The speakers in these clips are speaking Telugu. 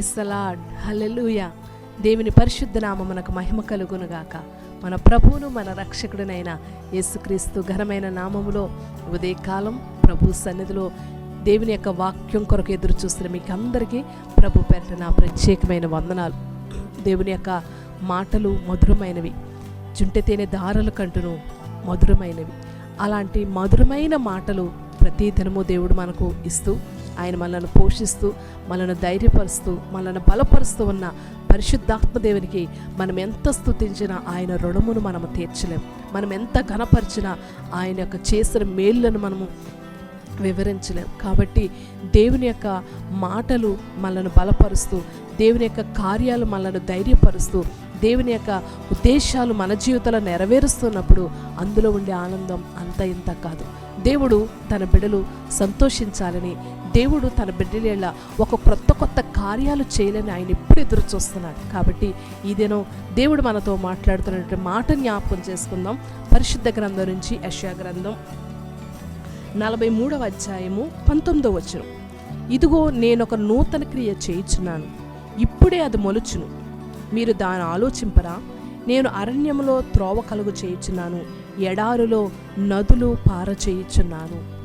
ప్రైసలాడ్ హల్లెలూయ. దేవుని పరిశుద్ధ నామమునకు మహిమ కలుగునుగాక. మన ప్రభువును మన రక్షకుడినైన యేసుక్రీస్తు ఘనమైన నామములో ఉదయకాలం ప్రభు సన్నిధిలో దేవుని యొక్క వాక్యం కొరకు ఎదురు చూస్తున్న మీకు అందరికీ ప్రభు పేరిట నా ప్రత్యేకమైన వందనాలు. దేవుని యొక్క మాటలు మధురమైనవి. జుంటె తేనె దారుల కంటును మధురమైనవి. అలాంటి మధురమైన మాటలు ప్రతి దినము దేవుడు మనకు ఇస్తూ ఆయన మనల్ని పోషిస్తూ మనల్ని ధైర్యపరుస్తూ మనల్ని బలపరుస్తూ ఉన్న పరిశుద్ధాత్మ దేవునికి మనం ఎంత స్తుతించినా ఆయన రుణమును మనము తీర్చలేం. మనం ఎంత ఘనపరిచినా ఆయన యొక్క చేసిన మేలులను మనము వివరించలేం. కాబట్టి దేవుని యొక్క మాటలు మనల్ని బలపరుస్తూ దేవుని యొక్క కార్యాలు మనల్ని ధైర్యపరుస్తూ దేవుని యొక్క ఉద్దేశాలు మన జీవితంలో నెరవేరుస్తున్నప్పుడు అందులో ఉండే ఆనందం అంత ఇంత కాదు. దేవుడు తన బిడ్డలు సంతోషించాలని దేవుడు తన బిడ్డల ఒక కొత్త కొత్త కార్యాలు చేయాలని ఆయన ఎప్పుడు ఎదురు చూస్తున్నాడు. కాబట్టి ఈ దేవుడు మనతో మాట్లాడుతున్నటువంటి మాట జ్ఞాపకం చేసుకుందాం. పరిశుద్ధ గ్రంథం నుంచి యశా గ్రంథం నలభై మూడవ అధ్యాయము పంతొమ్మిదవ వచనం. ఇదిగో నేను ఒక నూతన క్రియ చేయించున్నాను. ఇప్పుడే అది మొలుచును. మీరు దాని ఆలోచింపరా? నేను అరణ్యములో త్రోవ కలుగు చేయుచున్నాను ఎడారులో నదులు పారచేయుచున్నాను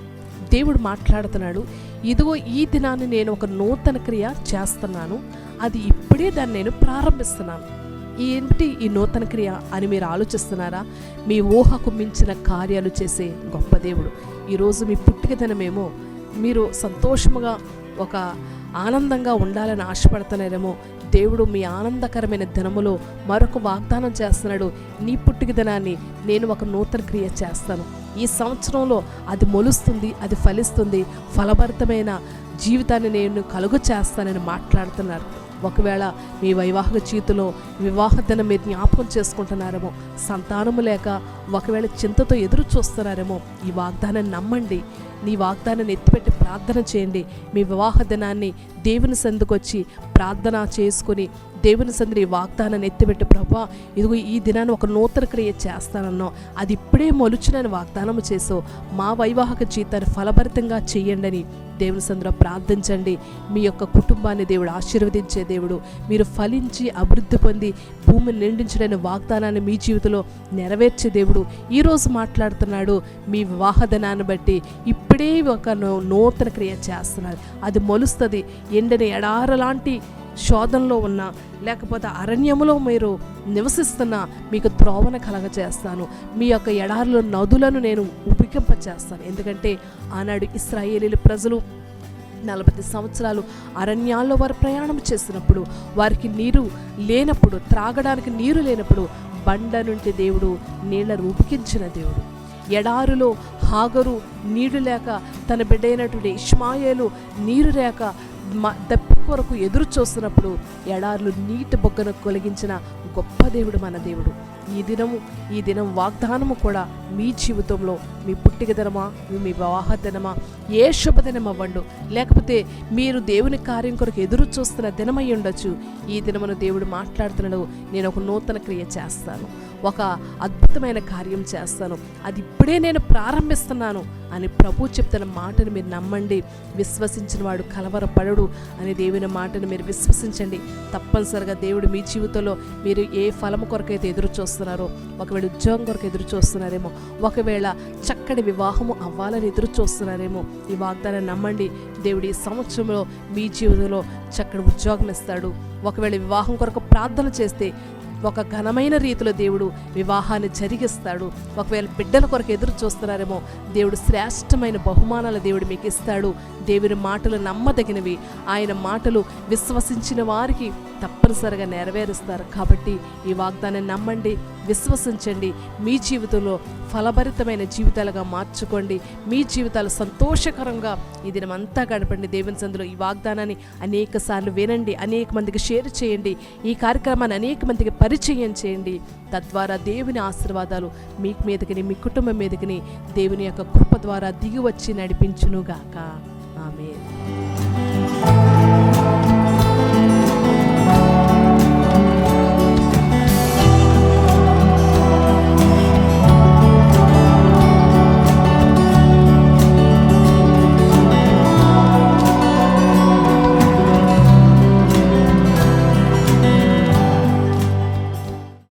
దేవుడు మాట్లాడుతున్నాడు ఇదిగో ఈ దినాన్ని నేను ఒక నూతన క్రియ చేస్తున్నాను అది ఇప్పుడే దాన్ని నేను ప్రారంభిస్తున్నాను. ఏంటి ఈ నూతన క్రియ అని మీరు ఆలోచిస్తున్నారా? మీ ఊహకు మించిన కార్యాలు చేసే గొప్ప దేవుడు. ఈరోజు మీ పుట్టిక దినమేమో మీరు సంతోషముగా ఒక ఆనందంగా ఉండాలని ఆశపడుతున్నారేమో దేవుడు మీ ఆనందకరమైన దినములో మరొక వాగ్దానం చేస్తున్నాడు. నీ పుట్టిక దినాన్ని నేను ఒక నూతన క్రియ చేస్తాను. ఈ సంవత్సరంలో అది మొలుస్తుంది అది ఫలిస్తుంది. ఫలభరితమైన జీవితాన్ని నేను కలుగు చేస్తానని మాట్లాడుతున్నారు. ఒకవేళ మీ వైవాహిక జీవితంలో వివాహ దినం మీరు జ్ఞాపకం చేసుకుంటున్నారేమో సంతానము లేక ఒకవేళ చింతతో ఎదురు చూస్తున్నారేమో ఈ వాగ్దానాన్ని నమ్మండి. నీ వాగ్దానాన్ని ఎత్తిపెట్టి ప్రార్థన చేయండి. మీ వివాహ దినాన్ని దేవుని సందుకొచ్చి ప్రార్థన చేసుకుని దేవుని సందుని ఈ వాగ్దానాన్ని ఎత్తిపెట్టి ప్రభా ఇదిగో ఈ దినాన్ని ఒక నూతన క్రియ చేస్తానన్నావు. అది ఇప్పుడే మొలుచునని వాగ్దానం చేసావు. మా వైవాహక జీవితాన్ని ఫలభరితంగా చేయండి అని దేవుని సందులో ప్రార్థించండి. మీ యొక్క కుటుంబాన్ని దేవుడు ఆశీర్వదించే దేవుడు. మీరు ఫలించి అభివృద్ధి పొంది భూమిని నిండించడని వాగ్దానాన్ని మీ జీవితంలో నెరవేర్చే దేవుడు. ఈరోజు మాట్లాడుతున్నాడు మీ వివాహదనాన్ని బట్టి. ఇప్పుడే ఒక నూతన క్రియ చేస్తున్నారు అది మొలుస్తుంది. ఎండని ఎడారలాంటి శోధనలో ఉన్న లేకపోతే అరణ్యములో మీరు నివసిస్తున్న మీకు త్రోవన కలగజేస్తాను మీ యొక్క ఎడారిలో నదులను నేను ఉపికింపచేస్తాను ఎందుకంటే ఆనాడు ఇస్రాయేలీ ప్రజలు నలభై సంవత్సరాలు అరణ్యాల్లో వారు ప్రయాణం చేసినప్పుడు వారికి నీరు లేనప్పుడు త్రాగడానికి నీరు లేనప్పుడు బండ నుండి దేవుడు నీళ్ళ రూపికించిన దేవుడు. ఎడారులో హాగరు నీరు లేక తన బిడ్డైనటువంటి ఇష్మాయేలు నీరు లేక దప్పి కొరకు ఎదురు చూస్తున్నప్పుడు ఎడారులు నీటి బొగ్గను కొలిగించిన గొప్ప దేవుడు మన దేవుడు. ఈ దినము ఈ దినం వాగ్దానము కూడా మీ జీవితంలో మీ పుట్టిక దినమా మీ వివాహ దినమా ఏ శుభదినం అవ్వండు. లేకపోతే మీరు దేవుని కార్యం కొరకు ఎదురు చూస్తున్న దినమై ఉండొచ్చు. ఈ దినమును దేవుడు మాట్లాడుతున్నాడు. నేను ఒక నూతన క్రియ చేస్తాను. ఒక అద్భుతమైన కార్యం చేస్తాను. అది ఇప్పుడే నేను ప్రారంభిస్తున్నాను అని ప్రభు చెప్తున్న మాటను మీరు నమ్మండి. విశ్వసించిన వాడు కలవరపడడు అని దేవుని మాటను మీరు విశ్వసించండి. తప్పనిసరిగా దేవుడు మీ జీవితంలో మీరు ఏ ఫలము కొరకైతే ఎదురు చూస్తున్నారో ఒకవేళ ఉద్యోగం కొరకు ఎదురు చూస్తున్నారేమో ఒకవేళ చక్కటి వివాహము అవ్వాలని ఎదురు చూస్తున్నారేమో ఈ వాగ్దానం నమ్మండి. దేవుడు ఈ సంవత్సరంలో మీ జీవితంలో చక్కటి ఉద్యోగం ఇస్తాడు. ఒకవేళ వివాహం కొరకు ప్రార్థన చేస్తే ఒక ఘనమైన రీతిలో దేవుడు వివాహాన్ని జరిగిస్తాడు. ఒకవేళ బిడ్డల కొరకు ఎదురు చూస్తున్నారేమో దేవుడు శ్రేష్టమైన బహుమానాలు దేవుడు మీకు ఇస్తాడు. దేవుని మాటలు నమ్మదగినవి. ఆయన మాటలు విశ్వసించిన వారికి తప్పనిసరిగా నెరవేరుస్తారు. కాబట్టి ఈ వాగ్దానాన్ని నమ్మండి. విశ్వసించండి. మీ జీవితంలో ఫలభరితమైన జీవితాలుగా మార్చుకోండి. మీ జీవితాలు సంతోషకరంగా ఈ దినమంతా గడపండి. దేవుని సందులో ఈ వాగ్దానాన్ని అనేక సార్లు వినండి. అనేక మందికి షేర్ చేయండి. ఈ కార్యక్రమాన్ని అనేక మందికి పరిచయం చేయండి. తద్వారా దేవుని ఆశీర్వాదాలు మీ మీదకిని మీ కుటుంబం మీదకిని దేవుని యొక్క కృప ద్వారా దిగి వచ్చి నడిపించునుగాక. ఆమె